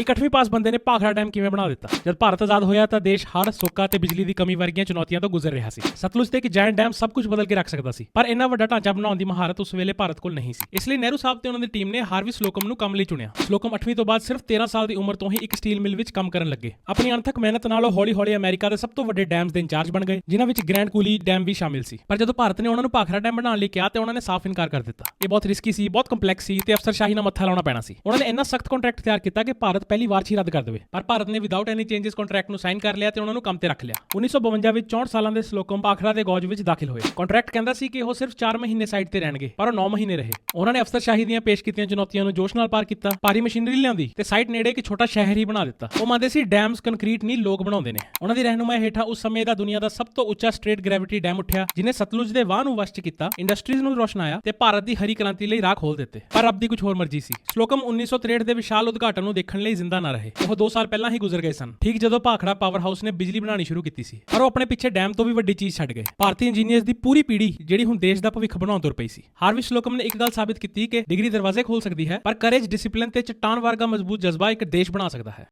ਇੱਕ 8ਵੀਂ ਪਾਸ ਬੰਦੇ ਨੇ ਭਾਖੜਾ ਡੈਮ ਕਿਵੇਂ ਬਣਾ ਦਿੱਤਾ? ਜਦ ਭਾਰਤ ਆਜ਼ਾਦ ਹੋਇਆ ਤਾਂ ਦੇਸ਼ ਹੜ੍ਹ, ਸੋਕਾ ਤੇ ਬਿਜਲੀ ਦੀ ਕਮੀ ਵਰਗੀਆਂ ਚੁਣੌਤੀਆਂ ਤੋਂ ਗੁਜ਼ਰ ਰਿਹਾ ਸੀ। ਸਤਲੁਜ ਤੇ ਇੱਕ ਜਾਇੰਟ ਡੈਮ ਸਭ ਕੁਝ ਬਦਲ ਕੇ ਰੱਖ ਸਕਦਾ ਸੀ। ਪਰ ਇੰਨਾ ਵੱਡਾ ਢਾਂਚਾ ਬਣਾਉਣ ਦੀ ਮਹਾਰਤ ਉਸ ਵੇਲੇ ਭਾਰਤ ਕੋਲ ਨਹੀਂ ਸੀ। ਇਸ ਲਈ ਨਹਿਰੂ ਸਾਹਿਬ ਤੇ ਉਹਨਾਂ ਦੀ ਟੀਮ ਨੇ ਹਾਰਵੀ ਸਲੋਕਮ ਨੂੰ ਕੰਮ ਲਈ ਚੁਣਿਆ। ਸਲੋਕਮ 8ਵੀਂ ਤੋਂ ਬਾਅਦ ਸਿਰਫ 13 ਸਾਲ ਦੀ ਉਮਰ ਤੋਂ ਹੀ ਇੱਕ ਸਟੀਲ ਮਿਲ ਵਿੱਚ ਕੰਮ ਕਰਨ ਲੱਗੇ। ਆਪਣੀ ਅਣਥਕ ਮਿਹਨਤ ਨਾਲ ਉਹ ਹੌਲੀ-ਹੌਲੀ ਅਮਰੀਕਾ ਦੇ ਸਭ ਤੋਂ ਵੱਡੇ ਡੈਮਸ ਦੇ ਇੰਚਾਰਜ ਬਣ ਗਏ, ਜਿਨ੍ਹਾਂ ਵਿੱਚ ਗ੍ਰੈਂਡ ਕੂਲੀ ਡੈਮ ਵੀ ਸ਼ਾਮਿਲ ਸੀ। ਪਰ ਜਦੋਂ ਭਾਰਤ ਨੇ ਉਹਨਾਂ ਨੂੰ ਭਾਖੜਾ ਡੈਮ ਬਣਾਉਣ ਲਈ ਕਿਹਾ ਤੇ ਉਹਨਾਂ ਨੇ ਸਾਫ਼ ਇਨਕਾਰ ਕਰ ਦਿੱਤਾ। ਇਹ ਬਹੁਤ ਰਿਸਕੀ ਸੀ, ਬਹੁਤ ਕੰਪਲੈਕਸ ਸੀ ਤੇ ਅਫਸਰਸ਼ਾਹੀ ਨਾਲ ਮੱਥਾ ਲਾਉਣਾ ਪੈਣਾ ਸੀ। ਉਹਨਾਂ ਨੇ ਇੰਨਾ ਸਖਤ ਕੰਟਰੈਕਟ ਤਿਆਰ ਕੀਤਾ ਕਿ ਭਾਰਤ ਪਹਿਲੀ ਵਾਰ 'ਚ ਹੀ ਰੱਦ ਕਰ ਦੇਵੇ। ਪਰ ਭਾਰਤ ਨੇ ਵਿਦਆਊਟ ਐਨੀ ਚੇਂਜਸ ਕੰਟਰੈਕਟ ਨੂੰ ਸਾਈਨ ਕਰ ਲਿਆ ਤੇ ਉਹਨਾਂ ਨੂੰ ਕੰਮ ਤੇ ਰੱਖ ਲਿਆ। 1952 ਵਿੱਚ 64 ਸਾਲਾਂ ਦੇ ਸਲੋਕਮ ਭਾਖੜਾ ਦੇ ਗੌਜ ਵਿੱਚ ਦਾਖਲ ਹੋਏ। ਕੰਟਰੈਕਟ ਕਹਿੰਦਾ ਸੀ ਕਿ ਉਹ ਸਿਰਫ 4 ਮਹੀਨੇ ਸਾਈਟ ਤੇ ਰਹਿਣਗੇ, ਪਰ ਉਹ 9 ਮਹੀਨੇ ਰਹੇ। ਉਹਨਾਂ ਨੇ ਅਫਸਰਸ਼ਾਹੀ ਦੀਆਂ ਪੇਸ਼ ਕੀਤੀਆਂ ਚੁਣੌਤੀਆਂ ਨੂੰ ਜੋਸ਼ ਨਾਲ ਪਾਰ ਕੀਤਾ, ਭਾਰੀ ਮਸ਼ੀਨਰੀ ਲਿਆਂਦੀ ਤੇ ਸਾਈਟ ਨੇੜੇ ਇੱਕ ਛੋਟਾ ਸ਼ਹਿਰ ਹੀ ਬਣਾ ਦਿੱਤਾ। ਉਹ ਮੰਨਦੇ ਸੀ ਡੈਮਸ ਕੰਕਰੀਟ ਨਹੀਂ ਲੋਕ ਬਣਾਉਂਦੇ ਨੇ। ਉਹਨਾਂ ਦੀ ਰਹਿਨੁਮਾਈ ਹੇਠਾਂ ਉਸ ਸਮੇਂ ਦਾ ਦੁਨੀਆ ਦਾ ਸਭ ਤੋਂ ਉੱਚਾ ਸਟ੍ਰੇਟ ਗ੍ਰੈਵਿਟੀ ਡੈਮ ਉੱਠਿਆ, ਜਿਨੇ ਸਤਲੁਜ ਦੇ ਵਾਹ ਨੂੰ ਵਸ਼ ਕੀਤਾ ਇੰਡਸਟਰੀਜ਼ ਨੂੰ ਰੋਸ਼ਨਾਇਆ ਤੇ ਭਾਰਤ ਦੀ ਹਰੀ ਕ੍ਰਾਂਤੀ ਲਈ ਰਾਹ ਖੋਲ ਦਿੱਤੇ। ਪਰ ਰੱਬ ਦੀ ਕੁਝ ਹੋਰ ਮਰਜ਼ੀ ਸੀ। ਸਲੋਕਮ 1963 ਦੇ ਵਿਸ਼ਾਲ ਉਦਘਾਟਨ ਨੂੰ ਦੇਖਣ ਲਈ ਜ਼ਿੰਦਾ ਨਾ ਰਹੇ। ਉਹ 2 ਸਾਲ ਪਹਿਲਾਂ ਹੀ ਗੁਜ਼ਰ ਗਏ ਸਨ। ਠੀਕ ਜਦੋਂ ਭਾਖੜਾ ਪਾਵਰ ਹਾਊਸ ਨੇ ਬਿਜਲੀ ਬਣਾਉਣੀ ਸ਼ੁਰੂ ਕੀਤੀ ਸੀ। ਪਰ ਉਹ ਆਪਣੇ ਪਿੱਛੇ ਡੈਮ ਤੋਂ ਵੀ ਵੱਡੀ ਚੀਜ਼ ਛੱਡ ਗਏ। ਭਾਰਤੀ ਇੰਜੀਨੀਅਰਸ ਦੀ ਪੂਰੀ ਪੀੜ੍ਹੀ, ਜਿਹੜੀ ਹੁਣ ਦੇਸ਼ ਦਾ ਭਵਿੱਖ ਬਣਾਉਣ ਤੁਰ ਪਈ ਸੀ। ਹਾਰਵਿਸ ਲੋਕਮ ਨੇ ਇੱਕ ਗੱਲ ਸਾਬਿਤ ਕੀਤੀ ਕਿ ਡਿਗਰੀ ਦਰਵਾਜ਼ੇ ਖੋਲ ਸਕਦੀ ਹੈ, ਪਰ ਕਰੇਜ ਡਿਸਪਲਿਨ ਤੇ ਚਟਾਨ ਵਰਗਾ ਮਜ਼ਬੂਤ ਜਜ਼ਬਾ ਇੱਕ ਦੇਸ਼ ਬਣਾ ਸਕਦਾ ਹੈ।